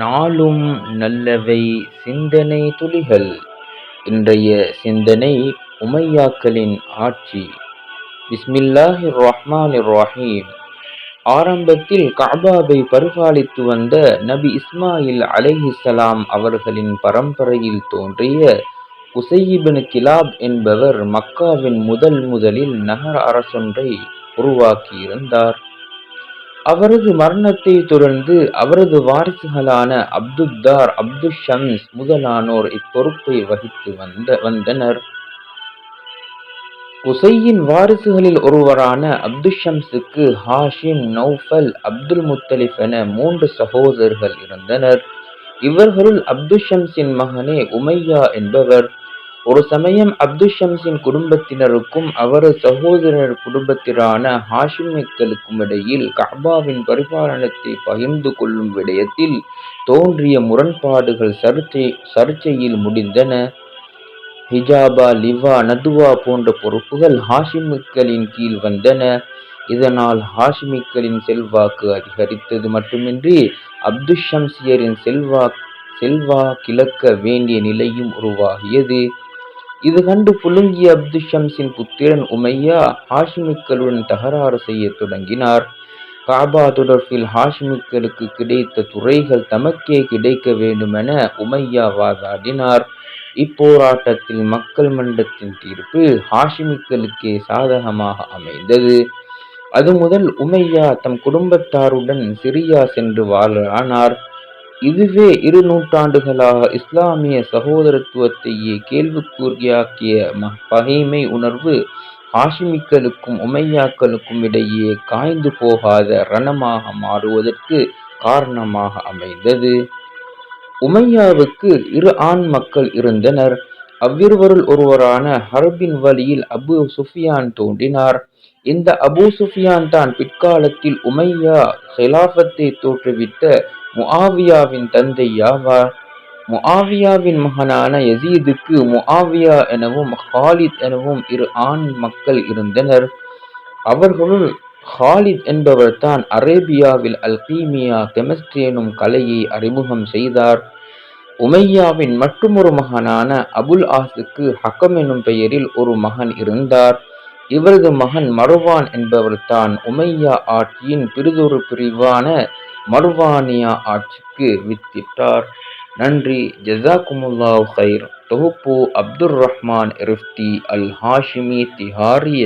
நாளும் நல்லவை சிந்தனை துளிகள். இன்றைய சிந்தனை உமையாக்களின் ஆட்சி. பிஸ்மில்லாஹி ரஹ்மான் ரஹீம் ஆரம்பத்தில் காபாபை பரிபாலித்து வந்த நபி இஸ்மாயில் அலைஹிஸ்ஸலாம் அவர்களின் பரம்பரையில் தோன்றிய உசையிபின் கிலாப் என்பவர் மக்காவின் முதல் முதலில் நகர அரசொன்றை உருவாக்கியிருந்தார். அவரது மரணத்தை தொடர்ந்து அவரது வாரிசுகளான அப்துத்தார் அப்துல் ஷம்ஸ் முதலானோர் இப்பொறுப்பை வகித்து வந்த வந்தனர். குசையின் வாரிசுகளில் ஒருவரான அப்து ஷம்ஸுக்கு ஹாஷிம் நௌஃபல் அப்துல் முத்தலிஃப் என மூன்று சகோதரர்கள் இருந்தனர். இவர்களுள் அப்து ஷம்ஸின் மகனே உமையா என்பவர். ஒரு சமயம் அப்துல் ஷம்ஸின் குடும்பத்தினருக்கும் அவரது சகோதரர் குடும்பத்தினரான ஹாஷிமிக்களுக்கும் இடையில் கஹ்பாவின் பரிபாலனத்தை பகிர்ந்து கொள்ளும் விடயத்தில் தோன்றிய முரண்பாடுகள் சர்ச்சை சர்ச்சையில் முடிந்தன. ஹிஜாபா லிவா நதுவா போன்ற பொறுப்புகள் ஹாஷிமிக்களின் கீழ் வந்தன. இதனால் ஹாஷிமிக்களின் செல்வாக்கு அதிகரித்தது மட்டுமின்றி அப்துல் ஷம்சியரின் செல்வா செல்வா கிழக்க வேண்டிய நிலையும் உருவாகியது. இது கண்டு புலுங்கிய அப்து ஷம்ஸின் புத்திரன் உமையா ஹாஷிமிக்களுடன் தகராறு செய்யத் தொடங்கினார். காபா தொடர்பில் ஹாஷிமிக்களுக்கு கிடைத்த துறைகள் தமக்கே கிடைக்க வேண்டுமென உமையா வாதாடினார். இப்போராட்டத்தில் மக்கள் மன்றத்தின் தீர்ப்பு ஹாஷிமிக்களுக்கே சாதகமாக அமைந்தது. அது முதல் உமையா தம் குடும்பத்தாருடன் சிரியா சென்று வாழ ஆனார். இதுவே இரு நூற்றாண்டுகளாக இஸ்லாமிய சகோதரத்துவத்தையே கேள்விக்குறியாக்கிய பகைமை உணர்வு ஹாஷிமிக்களுக்கும் உமையாக்களுக்கும் இடையே காய்ந்து போகாத ரணமாக மாறுவதற்கு காரணமாக அமைந்தது. உமையாவுக்கு இரு ஆண் மக்கள் இருந்தனர். அவ்விருவருள் ஒருவரான ஹர்பின் வழியில் அபு சுஃபியான் தோன்றினார். இந்த அபு சுஃபியான் தான் பிற்காலத்தில் உமையா ஹிலாஃபத்தை தோற்றுவித்த முஆவியாவின் தந்தை யாவார் முஆவியாவின் மகனான யசீதுக்கு முஆவியா எனவும் ஹாலித் எனவும் இரு ஆண் மக்கள் இருந்தனர். அவர்களுள் ஹாலித் என்பவர்தான் அரேபியாவில் அல்கீமியா கெமிஸ்ட்ரி எனும் கலையை அறிமுகம் செய்தார். உமையாவின் மற்றுமொரு மகனான அபுல் ஆசுக்கு ஹக்கம் எனும் பெயரில் ஒரு மகன் இருந்தார். இவரது மகன் மருவான் என்பவர் தான் உமையா ஆட்சியின் பிறிதொரு பிரிவான மருவானியா ஆட்சிக்கு வித்திட்டார். நன்றி. ஜசாகுமுல்லா ஹைர் தொகுப்பு அப்துர் ரஹ்மான் ரிஃப்தி அல் ஹாஷிமி திஹாரிய.